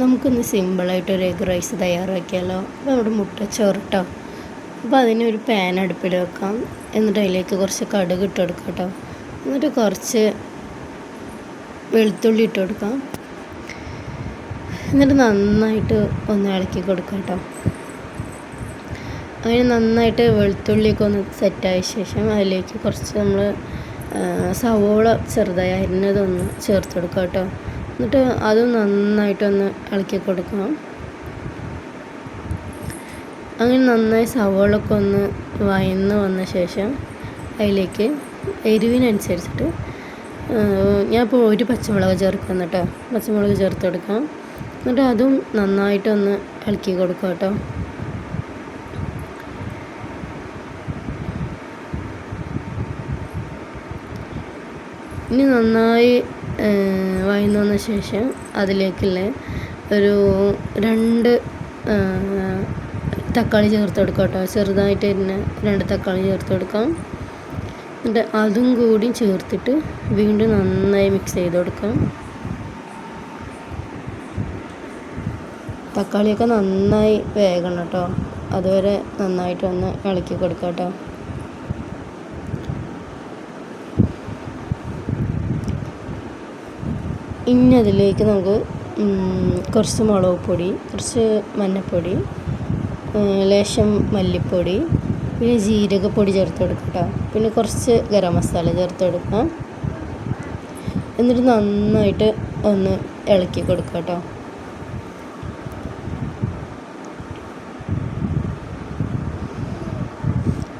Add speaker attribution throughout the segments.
Speaker 1: നമുക്കൊന്ന് സിമ്പിളായിട്ട് ഒരു എഗ് റൈസ് തയ്യാറാക്കിയാലോ? അപ്പോൾ അവിടെ മുട്ട ചോറിട്ടോ അപ്പോൾ അതിനൊരു പാൻ അടുപ്പിൽ വെക്കാം. എന്നിട്ട് അതിലേക്ക് കുറച്ച് കടുക് ഇട്ട് കൊടുക്കാം കേട്ടോ. എന്നിട്ട് കുറച്ച് വെളുത്തുള്ളി ഇട്ട് കൊടുക്കാം. എന്നിട്ട് നന്നായിട്ട് ഒന്ന് ഇളക്കി കൊടുക്കാം കേട്ടോ. അങ്ങനെ നന്നായിട്ട് വെളുത്തുള്ളിയൊക്കെ ഒന്ന് സെറ്റായ ശേഷം അതിലേക്ക് കുറച്ച് നമ്മൾ സവോള ചെറുതായി അരിഞ്ഞതൊന്ന് ചേർത്ത് കൊടുക്കാം കേട്ടോ. എന്നിട്ട് അത് നന്നായിട്ടൊന്ന് ഇളക്കി കൊടുക്കണം. അങ്ങനെ നന്നായി സവോളൊക്കെ ഒന്ന് വയന്ന് വന്ന ശേഷം അതിലേക്ക് എരിവിനനുസരിച്ചിട്ട് ഞാൻ ഇപ്പോൾ ഒരു പച്ചമുളക് ചേർക്കുന്നു കേട്ടോ. പച്ചമുളക് ചേർത്ത് കൊടുക്കാം. എന്നിട്ട് അതും നന്നായിട്ടൊന്ന് ഇളക്കി കൊടുക്കാം കേട്ടോ. ഇനി നന്നായി വഴന്നു വന്ന ശേഷം അതിലേക്കുള്ള ഒരു രണ്ട് തക്കാളി ചേർത്ത് കൊടുക്കാം കേട്ടോ. ചെറുതായിട്ട് തന്നെ രണ്ട് തക്കാളി ചേർത്ത് കൊടുക്കാം. എന്നിട്ട് അതും കൂടി ചേർത്തിട്ട് വീണ്ടും നന്നായി മിക്സ് ചെയ്ത് കൊടുക്കാം. തക്കാളിയൊക്കെ നന്നായി വേകണം കേട്ടോ. അതുവരെ നന്നായിട്ടൊന്ന് ഇളക്കി കൊടുക്കാം കേട്ടോ. ഇനി അതിലേക്ക് നമുക്ക് കുറച്ച് മുളക് പൊടി കുറച്ച് മഞ്ഞൾപ്പൊടി ലേശം മല്ലിപ്പൊടി പിന്നെ ജീരകപ്പൊടി ചേർത്ത് കൊടുക്കുക പിന്നെ കുറച്ച് ഗരം മസാല ചേർത്ത് കൊടുക്കാം. എന്നിട്ട് നന്നായിട്ട് ഒന്ന് ഇളക്കി കൊടുക്കുക കേട്ടോ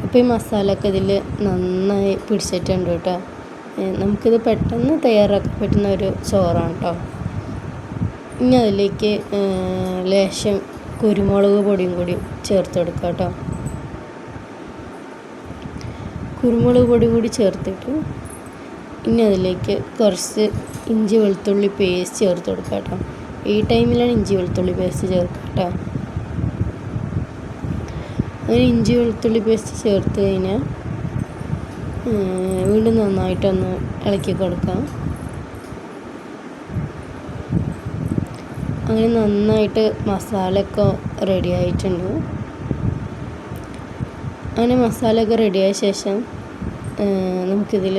Speaker 1: അപ്പോൾ ഈ മസാലയൊക്കെ ഇതിൽ നന്നായി പിടിച്ചിട്ടുണ്ട് കേട്ടോ നമുക്കിത് പെട്ടെന്ന് തയ്യാറാക്കാൻ പറ്റുന്ന ഒരു ചോറാണ് കേട്ടോ ഇനി അതിലേക്ക് ലേശം കുരുമുളക് പൊടിയും കൂടി ചേർത്ത് കൊടുക്കുക കേട്ടോ കുരുമുളക് പൊടി കൂടി ചേർത്തിട്ട്. ഇനി അതിലേക്ക് കുറച്ച് ഇഞ്ചി വെളുത്തുള്ളി പേസ്റ്റ് ചേർത്ത് കൊടുക്കുക കേട്ടോ ഈ ടൈമിലാണ് ഇഞ്ചി വെളുത്തുള്ളി പേസ്റ്റ് ചേർക്കുക കേട്ടോ അങ്ങനെ ഇഞ്ചി വെളുത്തുള്ളി പേസ്റ്റ് ചേർത്ത് കഴിഞ്ഞാൽ വീണ്ടും നന്നായിട്ടൊന്ന് ഇളക്കി കൊടുക്കാം. അങ്ങനെ നന്നായിട്ട് മസാലയൊക്കെ റെഡി ആയിട്ടുണ്ട്. അങ്ങനെ മസാലയൊക്കെ റെഡിയായ ശേഷം നമുക്കിതിൽ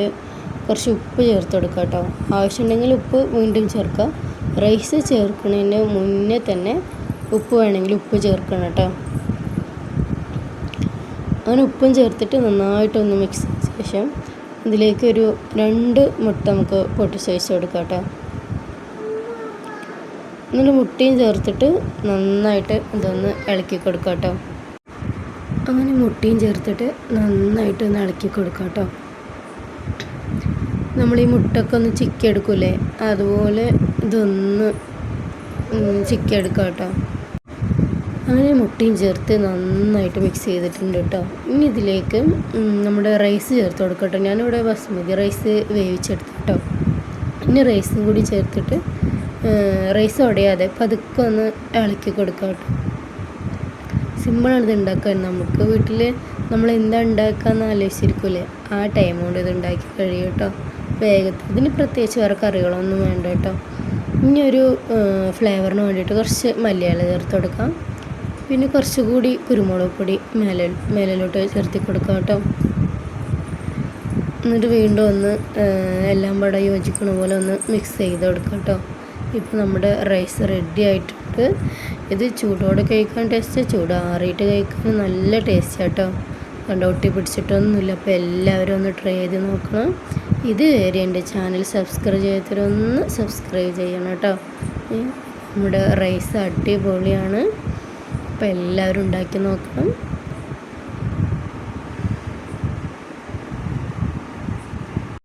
Speaker 1: കുറച്ച് ഉപ്പ് ചേർത്ത് കൊടുക്കാം കേട്ടോ. ആവശ്യമുണ്ടെങ്കിൽ ഉപ്പ് വീണ്ടും ചേർക്കുക. റൈസ് ചേർക്കുന്നതിന് മുന്നേ തന്നെ ഉപ്പ് വേണമെങ്കിൽ ഉപ്പ് ചേർക്കണം കേട്ടോ. അങ്ങനെ ഉപ്പും ചേർത്തിട്ട് നന്നായിട്ടൊന്ന് മിക്സ് ശേഷം ഇതിലേക്ക് ഒരു രണ്ട് മുട്ട നമുക്ക് പൊട്ടിച്ച് വെച്ച് കൊടുക്കാം കേട്ടോ. എന്നിട്ട് മുട്ടയും ചേർത്തിട്ട് നന്നായിട്ട് ഇതൊന്ന് ഇളക്കി കൊടുക്കാം കേട്ടോ. അങ്ങനെ മുട്ടയും ചേർത്തിട്ട് നന്നായിട്ട് ഒന്ന് ഇളക്കി കൊടുക്കാം കേട്ടോ. നമ്മൾ ഈ മുട്ടൊക്കെ ഒന്ന് ചിക്കി എടുക്കൂലേ? അതുപോലെ ഇതൊന്ന് ചിക്കി എടുക്കാം കേട്ടോ. അങ്ങനെ മുട്ടയും ചേർത്ത് നന്നായിട്ട് മിക്സ് ചെയ്തിട്ടുണ്ട് കേട്ടോ. ഇനി ഇതിലേക്ക് നമ്മുടെ റൈസ് ചേർത്ത് കൊടുക്കട്ടോ. ഞാനിവിടെ ബസ്മതി റൈസ് വേവിച്ചെടുത്തു കേട്ടോ. ഇനി റൈസും കൂടി ചേർത്തിട്ട് റൈസ് ഉടയാതെ പതുക്കെ ഒന്ന് ഇളക്കി കൊടുക്കാം കേട്ടോ. സിമ്പിളാണ് ഇത് ഉണ്ടാക്കാൻ. നമുക്ക് വീട്ടിൽ നമ്മൾ എന്താ ഉണ്ടാക്കാമെന്ന് ആലോചിച്ചിരിക്കൂലേ. ആ ടൈം കൊണ്ട് ഇത് ഉണ്ടാക്കി കഴിയും കേട്ടോ. വേഗത്തിൽ. ഇതിന് പ്രത്യേകിച്ച് വേറെ കറികളൊന്നും വേണ്ട കേട്ടോ. ഇനി ഒരു ഫ്ലേവറിന് വേണ്ടിയിട്ട് കുറച്ച് മല്ലിയില ചേർത്ത് കൊടുക്കാം. പിന്നെ കുറച്ചുകൂടി കുരുമുളക് പൊടി മേലെ മേലിലോട്ട് ചേർത്തി കൊടുക്കാം കേട്ടോ. എന്നിട്ട് വീണ്ടും ഒന്ന് എല്ലാം പടം യോജിക്കണ പോലെ ഒന്ന് മിക്സ് ചെയ്ത് കൊടുക്കാം കേട്ടോ. ഇപ്പോൾ നമ്മുടെ റൈസ് റെഡി ആയിട്ടുണ്ട്. ഇത് ചൂടോടെ കഴിക്കാൻ ടേസ്റ്റ് ചൂടാറിയിട്ട് കഴിക്കാൻ നല്ല ടേസ്റ്റ് കേട്ടോ. കണ്ട ഒട്ടി പിടിച്ചിട്ടൊന്നുമില്ല. അപ്പോൾ എല്ലാവരും ഒന്ന് ട്രൈ ചെയ്ത് നോക്കണം. ഇത് വരെ എന്റെ ചാനൽ സബ്സ്ക്രൈബ് ചെയ്യാത്തവരൊന്ന് സബ്സ്ക്രൈബ് ചെയ്യണം കേട്ടോ. നമ്മുടെ റൈസ് അടിപൊളിയാണ്. അപ്പോൾ എല്ലാവരും ഉണ്ടാക്കി നോക്കണം.